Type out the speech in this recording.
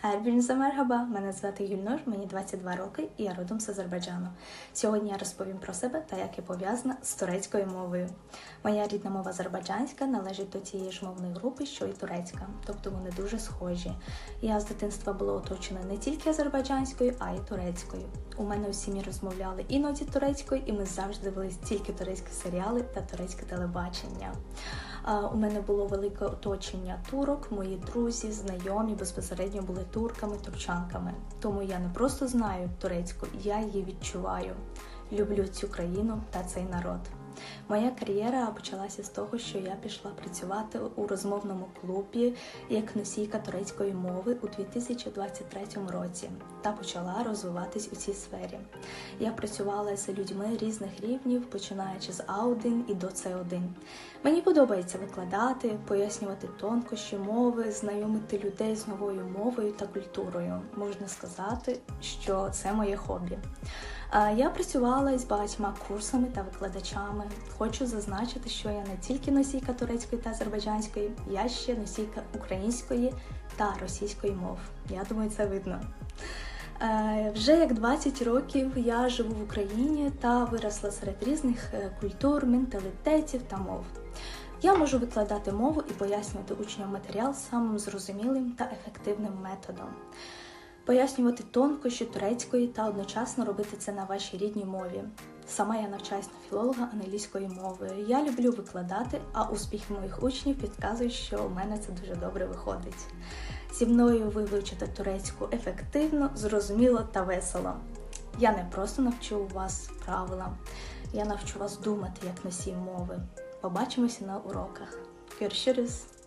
Herbirinizə merhaba, мене звати Гюльнур, мені 22 роки і я родом з Азербайджану. Сьогодні я розповім про себе та як я пов'язана з турецькою мовою. Моя рідна мова азербайджанська належить до тієї ж мовної групи, що й турецька, тобто вони дуже схожі. Я з дитинства була оточена не тільки азербайджанською, а й турецькою. У мене у сім'ї розмовляли іноді турецькою, і ми завжди дивились тільки турецькі серіали та турецьке телебачення. У мене було велике оточення турок, мої друзі, знайомі безпосередньо були турками, турчанками. Тому я не просто знаю турецьку, я її відчуваю. Люблю цю країну та цей народ. Моя кар'єра почалася з того, що я пішла працювати у розмовному клубі як носійка турецької мови у 2023 році та почала розвиватись у цій сфері. Я працювала з людьми різних рівнів, починаючи з А1 і до С1. Мені подобається викладати, пояснювати тонкощі мови, знайомити людей з новою мовою та культурою. Можна сказати, що це моє хобі. Я працювала із багатьма курсами та викладачами. Хочу зазначити, що я не тільки носійка турецької та азербайджанської, я ще носійка української та російської мов. Я думаю, це видно. Е, Вже як 20 років я живу в Україні та виросла серед різних е, культур, менталітетів та мов. Я можу викладати мову і пояснювати учням матеріал самим зрозумілим та ефективним методом. Пояснювати тонкощі турецької та одночасно робити це на вашій рідній мові. Сама я навчаюсь на філолога англійської мови. Я люблю викладати, а успіх моїх учнів підказує, що у мене це дуже добре виходить. Зі мною ви вивчите турецьку ефективно, зрозуміло та весело. Я не просто навчу вас правилам, я навчу вас думати як носій мови. Побачимося на уроках. Görüşürüz.